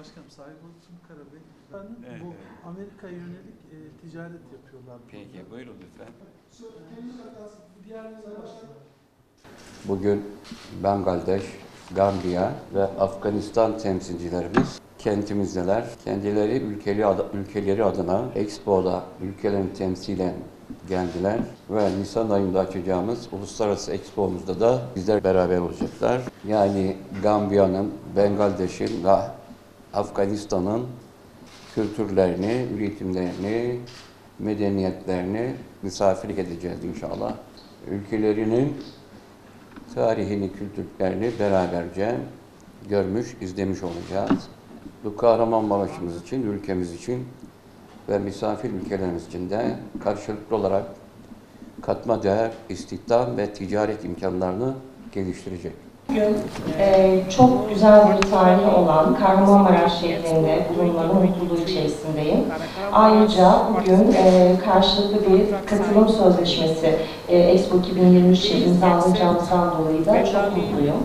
Başkanım saygı olsun Karabey. Efendim, Evet, bu evet. Amerika'ya yönelik e, ticaret yapıyorlar. Peki buyurun lütfen. Bugün Bangladeş, Gambiya ve Afganistan temsilcilerimiz kentimizdeler. Kendileri ülkeleri, ad- ülkeleri adına Expo'da ülkelerini temsilen geldiler ve Nisan ayında açacağımız uluslararası Expo'muzda da bizler beraber olacaklar. Yani Gambiya'nın, Bangladeş'in ve Afganistan'ın kültürlerini, üretimlerini, medeniyetlerini misafirlik edeceğiz inşallah. Ülkelerinin tarihini, kültürlerini beraberce görmüş, izlemiş olacağız. Bu Kahramanmaraş'ımız için, ülkemiz için ve misafir ülkelerimiz için de karşılıklı olarak katma değer, istihdam ve ticaret imkanlarını geliştirecek. Bugün e, çok güzel bir tarihi olan Kahramanmaraş şehrinde bulunmanın mutluluğu içerisindeyim. Ayrıca bugün e, karşılıklı bir katılım sözleşmesi e, Expo 2023 ile imzalayacağımızdan dolayı da çok mutluyum.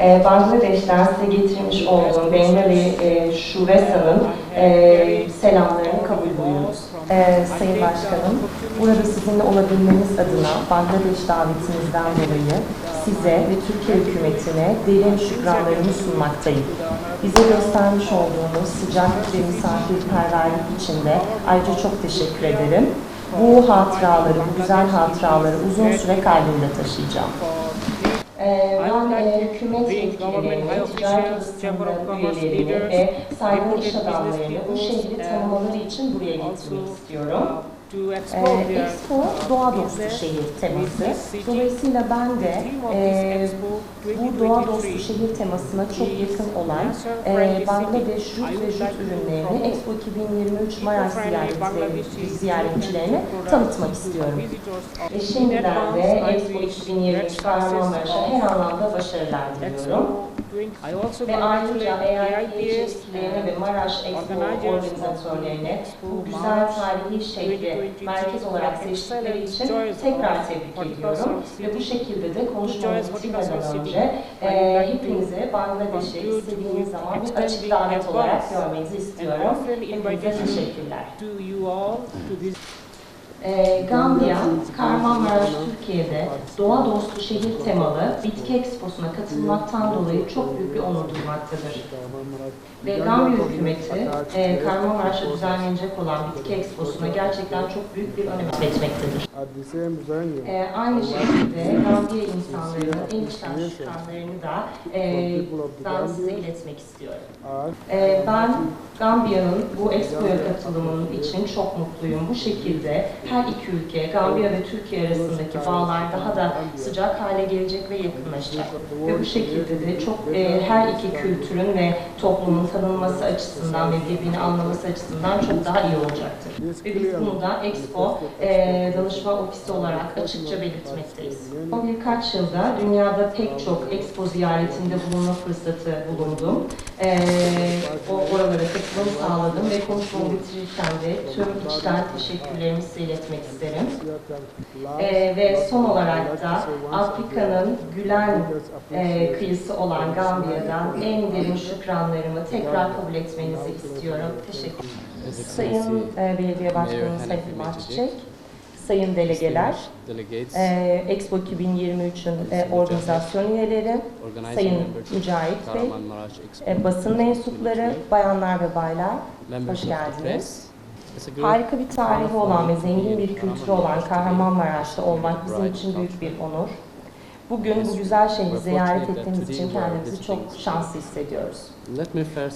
E, Bangladeş'ten size getirmiş olduğum Bengali e, Şuvesa'nın e, selamlarını kabul buyurunuz. Ee, Sayın Başkanım, burada sizinle olabilmemiz adına Bangladeş davetimizden dolayı size ve Türkiye hükümetine derin şükranlarımı sunmaktayım. Bize göstermiş olduğunuz sıcak ve misafirperverlik için de ayrıca çok teşekkür ederim. Bu hatıraları, bu güzel hatıraları uzun süre kalbimde taşıyacağım. Ee, Ben e, hükümet yetkililerini, ticaret odasının üyelerini ve saygın iş adamlarını bu şehri tanımaları için buraya getirmek istiyorum. Ee, Expo doğa dostu şehir teması. Dolayısıyla ben de e, bu doğa dostu şehir temasına çok yakın olan e, Bangladeş jut ve jut ürünlerini Expo 2023 Maraş ziyaretçilerine tanıtmak istiyorum. Ve şimdiden de Expo 2023 Kahramanmaraş'a her anlamda başarılar diliyorum. Ve ayrıca EIH yetkililerine ve Maraş Expo organizatörlerine bu güzel tarihi şehri merkez olarak seçtikleri için tekrar tebrik ediyorum. Ve bu şekilde de konuşmamızı bitirmeden önce e, hepinize Bangladeş'e istediğiniz zaman bir açık davet olarak görmenizi istiyorum. Hepinize teşekkürler. Ee, Gambiya, Kahramanmaraş Türkiye'de doğa dostu şehir temalı bitki eksposuna katılmaktan dolayı çok büyük bir onur duymaktadır. Ve Gambiya hükümeti e, Kahramanmaraş'ta düzenlenecek olan bitki eksposuna gerçekten çok büyük bir önem venue, E, aynı şekilde Gambiya insanlarının en içten şükranlarını da e, ben size iletmek istiyorum. Ee, ben Gambiya'nın bu Expo'ya katılımının için çok mutluyum. Bu şekilde her iki ülke, Gambiya ve Türkiye arasındaki bağlar daha da sıcak hale gelecek ve yakınlaşacak. Ve bu şekilde de çok e, her iki kültürün ve toplumun tanınması açısından ve birbirini anlaması açısından çok daha iyi olacaktır. Ve biz bunu da Expo e, danışma ofisi olarak açıkça belirtmekteyiz. Son birkaç yılda dünyada pek çok Expo ziyaretinde bulunma fırsatı bulundum. Ee, o oralara katılım sağladım ve konuşmamı bitirirken de tüm içten teşekkürlerimi size iletmek isterim. Ee, ve son olarak da Afrika'nın Gülen e, kıyısı olan Gambiya'dan en derin şükranlarımı tekrar kabul etmenizi istiyorum. Teşekkür ederim. Sayın e, Belediye Başkanı Sayın Filman Çiçek, Sayın delegeler, e, Expo 2023'ün e, organizasyon üyeleri, Sayın Mücahit Bey, e, basın mensupları, bayanlar ve baylar, hoş geldiniz. Harika bir tarihi olan ve zengin bir kültürü olan Kahramanmaraş'ta olmak bizim için büyük bir onur. Bugün bu güzel şehri ziyaret ettiğimiz için kendimizi çok şanslı hissediyoruz.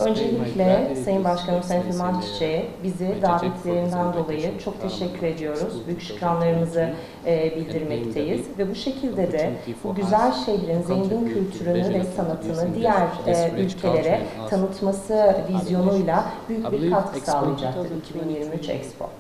Öncelikle Sayın Başkanım Sayın Mayor Çiçek'e bizi davetlerinden dolayı çok teşekkür ediyoruz. Büyük şükranlarımızı e, bildirmekteyiz. Ve bu şekilde de bu güzel şehrin zengin kültürünü ve sanatını diğer e, ülkelere tanıtması vizyonuyla büyük bir katkı sağlayacaktır 2023 Expo.